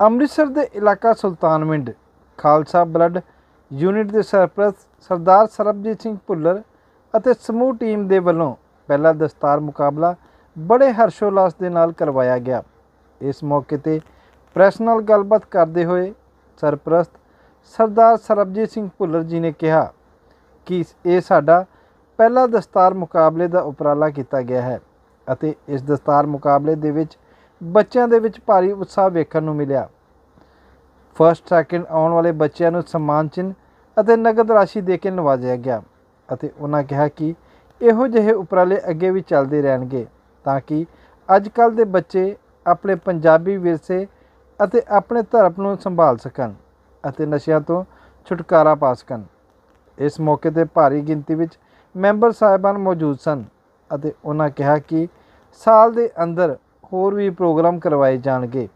ਅੰਮ੍ਰਿਤਸਰ ਦੇ ਇਲਾਕਾ ਸੁਲਤਾਨ ਮਿੰਡ, Khalsa blood unit ਦੇ ਸਰਪ੍ਰਸਤ ਸਰਦਾਰ ਸਰਬਜੀਤ ਸਿੰਘ ਭੁੱਲਰ ਅਤੇ ਸਮੂਹ ਟੀਮ ਦੇ ਵੱਲੋਂ ਪਹਿਲਾ ਦਸਤਾਰ ਮੁਕਾਬਲਾ ਬੜੇ ਹਰਸ਼ੋਲਾਸ ਦੇ ਨਾਲ ਕਰਵਾਇਆ ਗਿਆ। ਇਸ ਮੌਕੇ ਤੇ ਪ੍ਰੈਸ ਨਾਲ ਗੱਲਬਾਤ ਕਰਦੇ ਹੋਏ ਸਰਪ੍ਰਸਤ ਸਰਦਾਰ ਸਰਬਜੀਤ ਸਿੰਘ ਭੁੱਲਰ ਜੀ ਨੇ ਕਿਹਾ ਕਿ ਇਹ ਸਾਡਾ ਪਹਿਲਾ ਦਸਤਾਰ ਮੁਕਾਬਲੇ ਦਾ ਉਪਰਾਲਾ ਕੀਤਾ ਗਿਆ ਹੈ ਅਤੇ ਇਸ ਦਸਤਾਰ ਮੁਕਾਬਲੇ ਦੇ ਵਿੱਚ ਬੱਚਿਆਂ ਦੇ ਵਿੱਚ ਭਾਰੀ ਉਤਸ਼ਾਹ ਵੇਖਣ ਨੂੰ ਮਿਲਿਆ। ਫਸਟ ਸੈਕਿੰਡ ਆਉਣ ਵਾਲੇ ਬੱਚਿਆਂ ਨੂੰ ਸਨਮਾਨ ਚਿੰਨ੍ਹ ਅਤੇ ਨਗਦ ਰਾਸ਼ੀ ਦੇ ਕੇ ਨਵਾਜਿਆ ਗਿਆ ਅਤੇ ਉਹਨਾਂ ਕਿਹਾ ਕਿ ਇਹੋ ਜਿਹੇ ਉਪਰਾਲੇ ਅੱਗੇ ਵੀ ਚੱਲਦੇ ਰਹਿਣਗੇ ਤਾਂ ਕਿ ਅੱਜ ਕੱਲ ਦੇ ਬੱਚੇ ਆਪਣੇ ਪੰਜਾਬੀ ਵਿਰਸੇ ਅਤੇ ਆਪਣੇ ਧਰਮ ਨੂੰ ਸੰਭਾਲ ਸਕਣ ਅਤੇ ਨਸ਼ਿਆਂ ਤੋਂ ਛੁਟਕਾਰਾ ਪਾ ਸਕਣ। ਇਸ ਮੌਕੇ ਤੇ ਭਾਰੀ ਗਿਣਤੀ ਵਿੱਚ ਮੈਂਬਰ ਸਾਹਿਬਾਨ ਮੌਜੂਦ ਸਨ ਅਤੇ ਉਹਨਾਂ ਕਿਹਾ ਕਿ ਸਾਲ ਦੇ ਅੰਦਰ ਹੋਰ ਵੀ ਪ੍ਰੋਗਰਾਮ ਕਰਵਾਏ ਜਾਣਗੇ।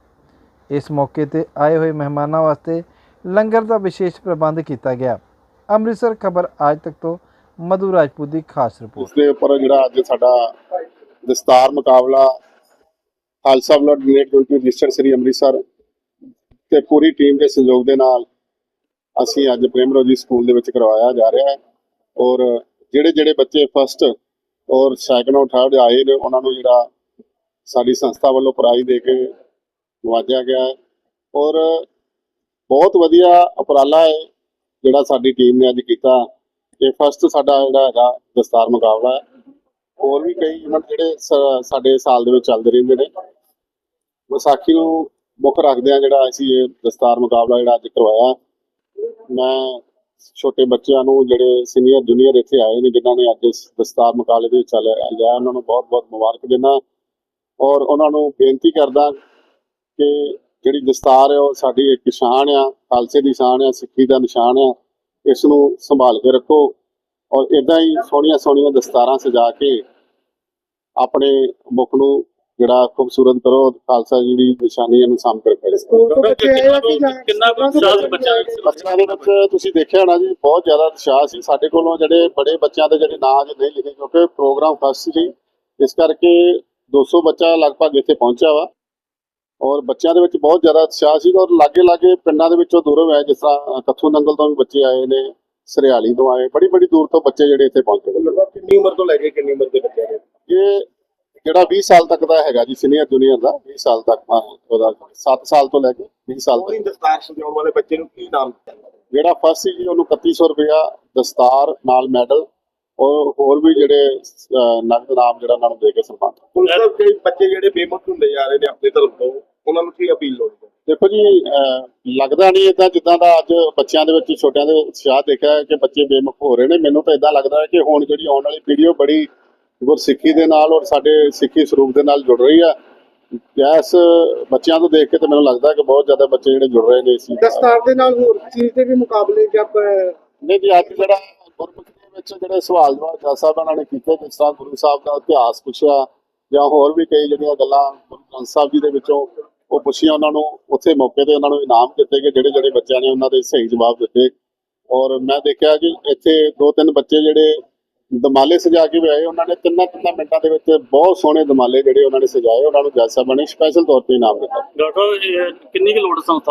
ਇਸ ਮੌਕੇ ਤੇ ਆਏ ਹੋਏ ਮਹਿਮਾਨਾਂ ਵਾਸਤੇ ਲੰਗਰ ਦਾ ਵਿਸ਼ੇਸ਼ ਪ੍ਰਬੰਧ ਕੀਤਾ ਗਿਆ। ਅੰਮ੍ਰਿਤਸਰ ਖਬਰ ਅੱਜ ਤੱਕ ਤੋਂ ਮਧੂ ਰਾਜਪੂਤ ਦੀ ਖਾਸ ਰਿਪੋਰਟ। ਉਸ ਦੇ ਉੱਪਰ ਜਿਹੜਾ ਅੱਜ ਸਾਡਾ ਦਸਤਾਰ ਮੁਕਾਬਲਾ Khalsa blood unit 20 register Sri Amritsar ਤੇ ਪੂਰੀ ਟੀਮ ਦੇ ਸਹਿਯੋਗ ਦੇ ਨਾਲ ਅਸੀਂ ਅੱਜ ਪ੍ਰੇਮਰੋਜੀ ਸਕੂਲ ਦੇ ਵਿੱਚ ਕਰਵਾਇਆ ਜਾ ਰਿਹਾ ਹੈ। ਔਰ ਜਿਹੜੇ ਜਿਹੜੇ ਬੱਚੇ ਫਸਟ ਔਰ ਸੈਕੰਡ ਔਰ ਥਰਡ ਆਏ ਨੇ, ਉਹਨਾਂ ਨੂੰ ਜਿਹੜਾ ਸਾਡੀ ਸੰਸਥਾ ਵੱਲੋਂ ਪ੍ਰਾਈਜ਼ ਦੇ ਕੇ ਨਵਾਜਿਆ ਗਿਆ ਹੈ। ਔਰ ਬਹੁਤ ਵਧੀਆ ਉਪਰਾਲਾ ਹੈ ਜਿਹੜਾ ਸਾਡੀ ਟੀਮ ਨੇ ਅੱਜ ਕੀਤਾ। ਇਹ ਫਸਟ ਸਾਡਾ ਜਿਹੜਾ ਹੈਗਾ ਦਸਤਾਰ ਮੁਕਾਬਲਾ ਹੈ। ਹੋਰ ਵੀ ਕਈ ਇਵੈਂਟ ਜਿਹੜੇ ਸ- ਸਾਡੇ ਸਾਲ ਦੇ ਵਿੱਚ ਚੱਲਦੇ ਰਹਿੰਦੇ ਨੇ। ਵਿਸਾਖੀ ਨੂੰ ਮੁੱਖ ਰੱਖਦੇ ਆ ਜਿਹੜਾ ਅਸੀਂ ਇਹ ਦਸਤਾਰ ਮੁਕਾਬਲਾ ਜਿਹੜਾ ਅੱਜ ਕਰਵਾਇਆ। ਮੈਂ ਛੋਟੇ ਬੱਚਿਆਂ ਨੂੰ ਜਿਹੜੇ ਸੀਨੀਅਰ ਜੂਨੀਅਰ ਇੱਥੇ ਆਏ ਨੇ, ਜਿਨ੍ਹਾਂ ਨੇ ਅੱਜ ਇਸ ਦਸਤਾਰ ਮੁਕਾਬਲੇ ਦੇ ਵਿੱਚ ਚੱਲ ਲਿਆ। ਉਹਨਾਂ ਨੂੰ ਬਹੁਤ-ਬਹੁਤ ਮੁਬਾਰਕ ਦਿੰਦਾ। ਔਰ ਉਹਨਾਂ ਨੂੰ ਬੇਨਤੀ ਕਰਦਾ ਕਿ ਜਿਹੜੀ ਦਸਤਾਰ ਹੈ ਉਹ ਸਾਡੀ ਇੱਕ ਸ਼ਾਨ ਆ ਖਾਲਸੇ ਦੀ ਸ਼ਾਨ ਆ ਸਿੱਖੀ ਦਾ ਨਿਸ਼ਾਨ ਆ ਇਸ ਨੂੰ ਸੰਭਾਲ ਕੇ ਰੱਖੋ ਔਰ ਇਦਾਂ ਹੀ ਸੋਹਣੀਆਂ ਸੋਹਣੀਆਂ ਦਸਤਾਰਾਂ ਸਜਾ ਕੇ ਆਪਣੇ ਮੁਖ ਨੂੰ ਜਿਹੜਾ ਖੂਬਸੂਰਤ ਕਰੋ ਖਾਲਸਾ ਜੀ ਦੀ ਨਿਸ਼ਾਨੀ ਨੂੰ ਸਾਂਭ ਕੇ ਰੱਖੋ। ਬੱਚੇ ਕਿੰਨਾ ਕੁ ਉਤਸ਼ਾਹ ਸੀ ਬੱਚਿਆਂ ਦੇ ਵਿੱਚ? ਤੁਸੀਂ ਦੇਖਿਆ ਨਾ ਜੀ ਬਹੁਤ ਜ਼ਿਆਦਾ ਉਤਸ਼ਾਹ ਸੀ। ਸਾਡੇ ਕੋਲੋਂ ਜਿਹੜੇ ਬੜੇ ਬੱਚਿਆਂ ਦੇ ਜਿਹੜੇ ਨਾਂ ਅੱਜ ਨਹੀਂ ਲਿਖੇ ਕਿਉਂਕਿ ਪ੍ਰੋਗਰਾਮ ਫਸਟ ਸੀ। ਇਸ ਕਰਕੇ 200 ਬੱਚਾ ਲਗਭਗ ਇੱਥੇ ਪਹੁੰਚਿਆ ਵਾ। ਔਰ ਬੱਚਿਆਂ ਦੇ ਵਿੱਚ ਬਹੁਤ ਜ਼ਿਆਦਾ ਉਤਸ਼ਾਹ ਸੀ ਔਰ ਲਾਗੇ ਲਾਗੇ ਪਿੰਡਾਂ ਦੇ ਵਿੱਚੋਂ ਦੂਰੋਂ ਆਏ ਜਿਸ ਤਰ੍ਹਾਂ ਕੱਥੂ ਨੰਗਲ ਤੋਂ ਵੀ ਬੱਚੇ ਆਏ ਨੇ ਸਰਿਆਲੀ ਤੋਂ ਆਏ ਬੜੀ ਬੜੀ ਦੂਰ ਤੋਂ ਬੱਚੇ ਜਿਹੜੇ ਇੱਥੇ ਪਹੁੰਚੇ ਕਿੰਨੀ ਉਮਰ ਤੋਂ ਲੈ ਕੇ ਕਿੰਨੀ ਉਮਰ ਦੇ ਬੱਚੇ ਨੇ? ਇਹ ਜਿਹੜਾ 20 ਸਾਲ ਤੱਕ ਦਾ ਹੈਗਾ ਜੀ ਸੀਨੀਅਰ ਜੂਨੀਅਰ ਦਾ 20 ਸਾਲ ਤੱਕ ਉਹਦਾ 7 ਸਾਲ ਤੋਂ ਲੈ ਕੇ 20 ਸਾਲ ਤੱਕ। ਦਸਤਾਰ ਸਜਾਉਣ ਵਾਲੇ ਬੱਚੇ ਨੂੰ ਕੀ ਨਾਮ? ਜਿਹੜਾ ਫਸਟ ਸੀ ਜੀ ਉਹਨੂੰ 3100 ਰੁਪਇਆ ਦਸਤਾਰ ਨਾਲ ਮੈਡਲ ਔਰ ਹੋਰ ਵੀ ਜਿਹੜੇ ਨਗਦ ਨਾਮ ਜਿਹੜਾ ਉਹਨਾਂ ਨੂੰ ਦੇ ਕੇ ਸਨਮਾਨ ਪੁਲਿਸ ਦੇ ਕਈ ਬੱਚੇ ਜਿਹੜੇ ਬੇਮੁਖ ਹੁੰਦੇ ਜਾ ਰਹੇ ਨੇ ਆਪਣੇ ਧਰਮ ਤੋਂ ਉਹਨਾਂ ਨੂੰ ਕੀ ਅਪੀਲ ਲੋੜ ਹੈ? ਦੇਖੋ ਜੀ ਲੱਗਦਾ ਨਹੀਂ ਇਦਾਂ ਜਿੱਦਾਂ ਦਾ ਅੱਜ ਬੱਚਿਆਂ ਦੇ ਵਿੱਚ ਛੋਟਿਆਂ ਦੇ ਉਤਸ਼ਾਹ ਦੇਖਿਆ ਕਿ ਬੱਚੇ ਬੇਮੁਖ ਹੋ ਰਹੇ ਨੇ। ਮੈਨੂੰ ਤਾਂ ਇਦਾਂ ਲੱਗਦਾ ਹੈ ਕਿ ਹੁਣ ਜਿਹੜੀ ਆਉਣ ਵਾਲੀ ਪੀੜ੍ਹੀ ਉਹ ਬੜੀ ਗੁਰਸਿੱਖੀ ਦੇ ਨਾਲ ਔਰ ਸਾਡੇ ਸਿੱਖੀ ਸਰੂਪ ਦੇ ਨਾਲ ਜੁੜ ਰਹੀ ਆ ਇਸ ਬੱਚਿਆਂ ਤੋਂ ਦੇਖ ਕੇ ਤਾਂ ਮੈਨੂੰ ਲੱਗਦਾ ਕਿ ਬਹੁਤ ਜ਼ਿਆਦਾ ਬੱਚੇ ਜਿਹੜੇ ਜੁੜ ਰਹੇ ਨੇ ਇਸ। ਦਸਤਾਰ ਦੇ ਨਾਲ ਹੋਰ ਚੀਜ਼ ਦੇ ਵੀ ਮੁਕਾਬਲੇ ਜਦ ਨਹੀਂ ਜੀ ਅੱਜ ਜਿਹੜਾ ਗੁਰਮੁਖੀ ਵਿੱਚ ਜਿਹੜੇ ਸਵਾਲ ਜਵਾਬ ਜੱਜ ਸਾਹਿਬ ਉਹਨਾਂ ਨੇ ਕੀਤੇ, ਜਿਸ ਤਰ੍ਹਾਂ ਗੁਰੂ ਸਾਹਿਬ ਦਾ ਇਤਿਹਾਸ ਪੁੱਛਿਆ ਜਾਂ ਹੋਰ ਵੀ ਕਈ ਜਿਹੜੀਆਂ ਗੱਲਾਂ ਗੁਰੂ ਗ੍ਰੰਥ ਸਾਹਿਬ ਜੀ ਦੇ ਵਿੱਚੋਂ ਉਹ ਪੁੱਛੀਆਂ ਉਹਨਾਂ ਨੂੰ, ਉੱਥੇ ਮੌਕੇ ਤੇ ਉਹਨਾਂ ਨੂੰ ਇਨਾਮ ਦਿੱਤੇ ਗਏ, ਜਿਹੜੇ ਜਿਹੜੇ ਬੱਚਿਆਂ ਨੇ ਉਹਨਾਂ ਦੇ ਸਹੀ ਜਵਾਬ ਦਿੱਤੇ। ਔਰ ਮੈਂ ਦੇਖਿਆ ਕਿ ਇੱਥੇ ਦੋ ਤਿੰਨ ਬੱਚੇ ਜਿਹੜੇ ਦਮਾਲੇ ਸਜਾ ਕੇ ਵੀ ਆਏ, ਉਹਨਾਂ ਨੇ ਤਿੰਨਾਂ ਤਿੰਨਾਂ ਮਿੰਟਾਂ ਦੇ ਵਿੱਚ ਬਹੁਤ ਸੋਹਣੇ ਦਮਾਲੇ ਜਿਹੜੇ ਉਹਨਾਂ ਨੇ ਸਜਾਏ, ਉਹਨਾਂ ਨੂੰ ਜੱਜ ਸਾਹਿਬਾਂ ਨੇ ਸਪੈਸ਼ਲ ਤੌਰ ਤੇ ਇਨਾਮ ਦਿੱਤਾ। ਡਾਕਟਰ ਕਿੰਨੀ ਕੁ ਲੋੜ ਸੰਸਥਾ